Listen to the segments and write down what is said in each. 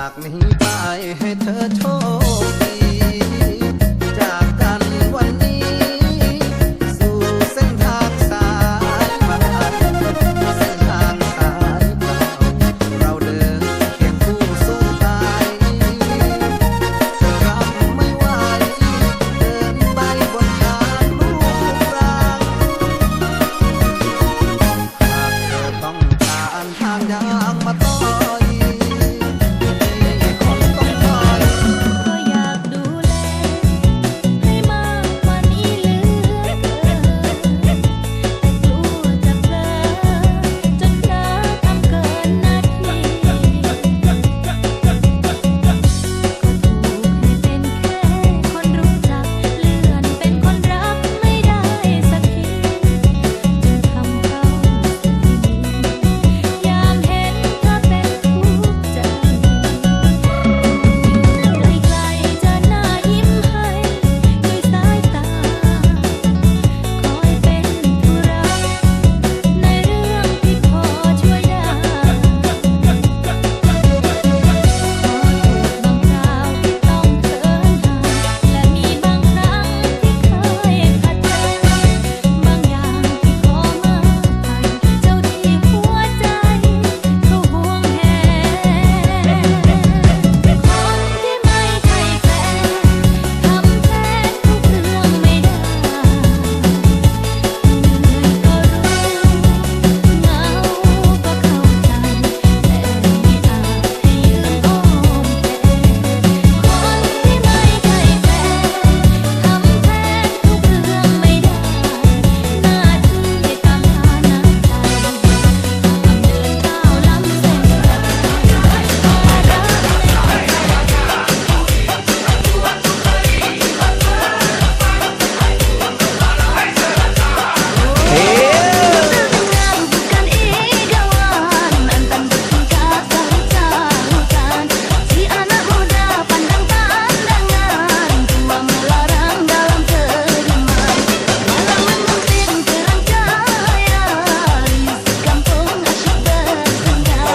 จากนี้ไปให้เธอโชค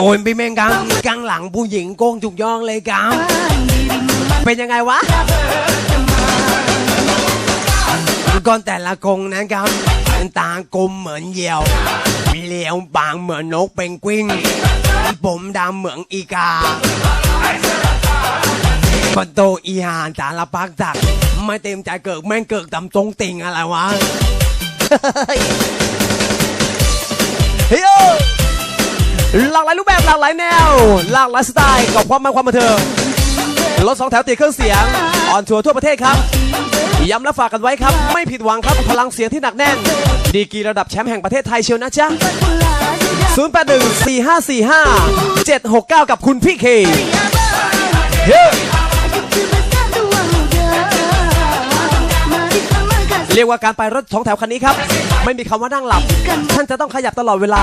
อ้ยพี่เมงกังกังหลังผู้หญิงโกงจุกย่องเลยกังเป็นยังไงวะก่อนแต่ละกงนะครับตากลมเหมือนเหยี่ยวเหลียวปางเหมือนนกเป็นกวิ้งผมดำเหมือนอีกาประตูอีหานสารพักจักไม่เต็มใจเกิดแม่งเกิดตำตรงติ่งอะไรวะ เฮ้ย หลากหลายรูปแบบหลากหลายแนว หลากหลายสไตล์กับความมันความบันเทิงรถสองแถวติดเครื่องเสียง ออนทัวร์ทั่วประเทศครับ ย้ำและฝากกันไว้ครับ ไม่ผิดหวังครับ พลังเสียงที่หนักแน่น ดีกีระดับแชมป์แห่งประเทศไทยเชียวนะจ๊ะ 081 4545 769 กับคุณพี่เคเฮ้เรียกว่าการไปรถสองแถวคันนี้ครับ ไม่มีคำว่านั่งหลับ ท่านจะต้องขยับตลอดเวลา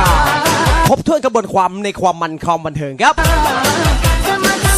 ครบถ้วนกระบวนความในความมันความบันเทิงครับ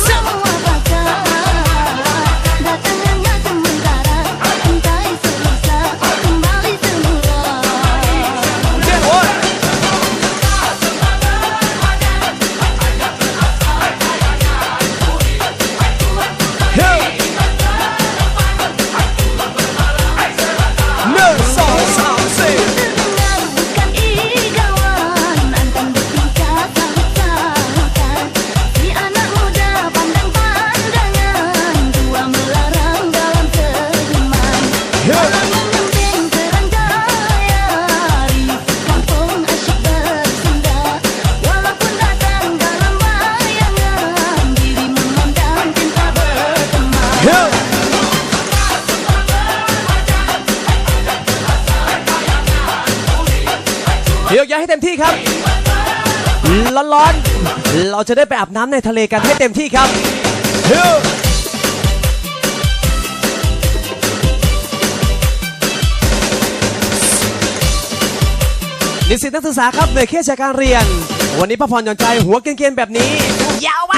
ยวย้ายให้เต็มที่ครับ ร้อนๆ เราจะได้ไปอาบน้ำในทะเลกันให้เต็มที่ครับเฮ้ยนิสิตนักศึกษาครับเหนื่อยเครียดจากการเรียน วันนี้พักผ่อนหย่อนใจหัวเกรียนๆแบบนี้ ยาวไป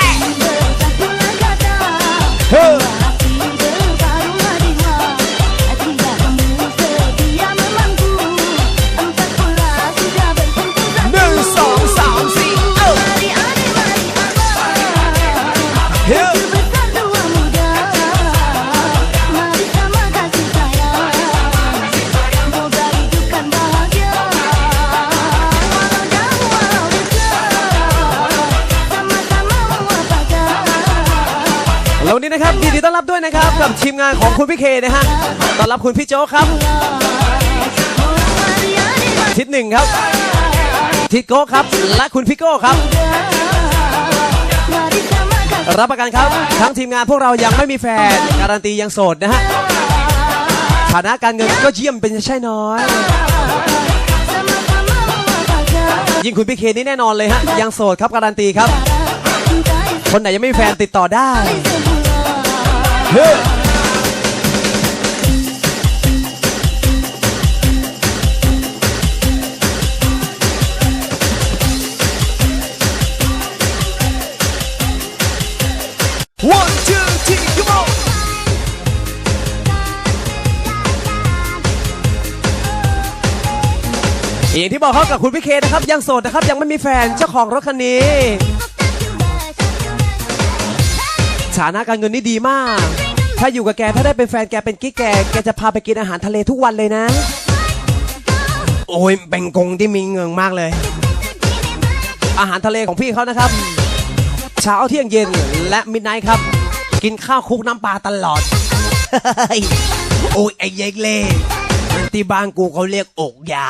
นะครับยินดีต้อนรับด้วยนะครับ กับทีมงานของคุณพี่เคนะฮะต้อนรับคุณพี่โจกครับ ทิศหนึ่งครับทิศโก้ครับ และคุณพี่โก้ครับ รับประกันครับ ทั้งทีมงานพวกเรายังไม่มีแฟน การันตียังโสดนะฮะฐานะการเงินก็เยี่ยมเป็นใช่น้อย ยิ่งคุณพี่เคนี่แน่นอนเลยฮะ ยังโสดครับการันตีครับ คนไหนยังไม่มีแฟนติดต่อได้ เฮ้ย One two three come on อย่างที่บอกเขากับคุณพี่เคนะครับ ยังโสดนะครับ ยังไม่มีแฟนเจ้าของรถคันนี้ ฐานะการเงินนี่ดีมาก ถ้าอยู่กับแกถ้าได้เป็นแฟนแกเป็นกิ๊กแก แกจะพาไปกินอาหารทะเลทุกวันเลยนะ โอ้ยเป็นกงที่มีเงินมากเลย อาหารทะเลของพี่เขานะครับ เช้าเที่ยงเย็นและมิดไนท์ครับ กินข้าวคลุกน้ำปลาตลอด โอ้ยไอ้เย็กเล่ที่บ้านกูเขาเรียกอกยา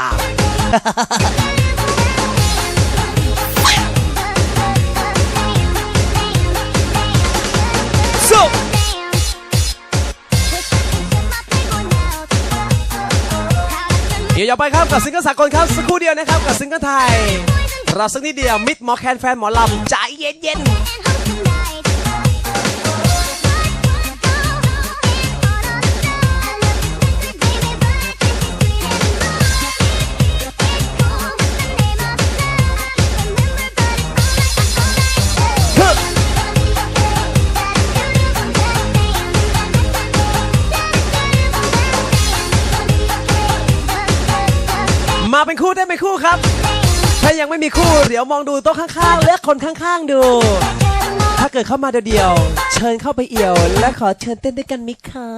ยวอย่าไปครับกับซิงเกิลสากลครับสักครู่เดียวนะครับกับซิงเกิลไทยเราสักนิดเดียวมิดหมอแคนแฟนหมอลำใจเย็นๆ เป็นคู่ได้ไหมคู่ครับ ถ้ายังไม่มีคู่ เดี๋ยวมองดูโต๊ะข้างๆเลือกคนข้างๆดู ถ้าเกิดเข้ามาเดียวๆเชิญเข้าไปเอี่ยว และขอเชิญเต้นด้วยกันมิคะ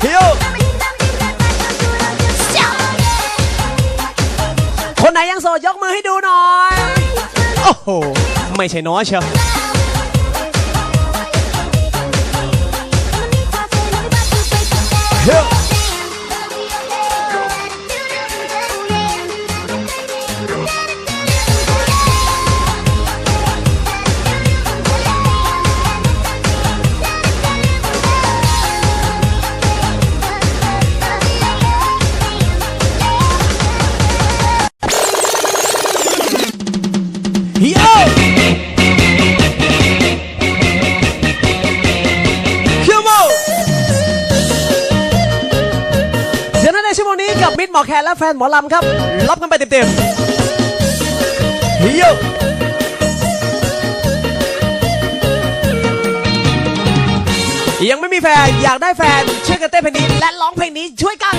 เฮียวคนไหนยังโสดยกมือให้ดูหน่อย โอ้โห ไม่ใช่น้อยเชียวเวันนี้กับมิดหมอแคนและแฟนหมอลำครับรับกันไปเต็มๆเฮียยังไม่มีแฟน อยากได้แฟนช่วยกันเต้นเพลงนี้และร้องเพลงนี้ช่วยกัน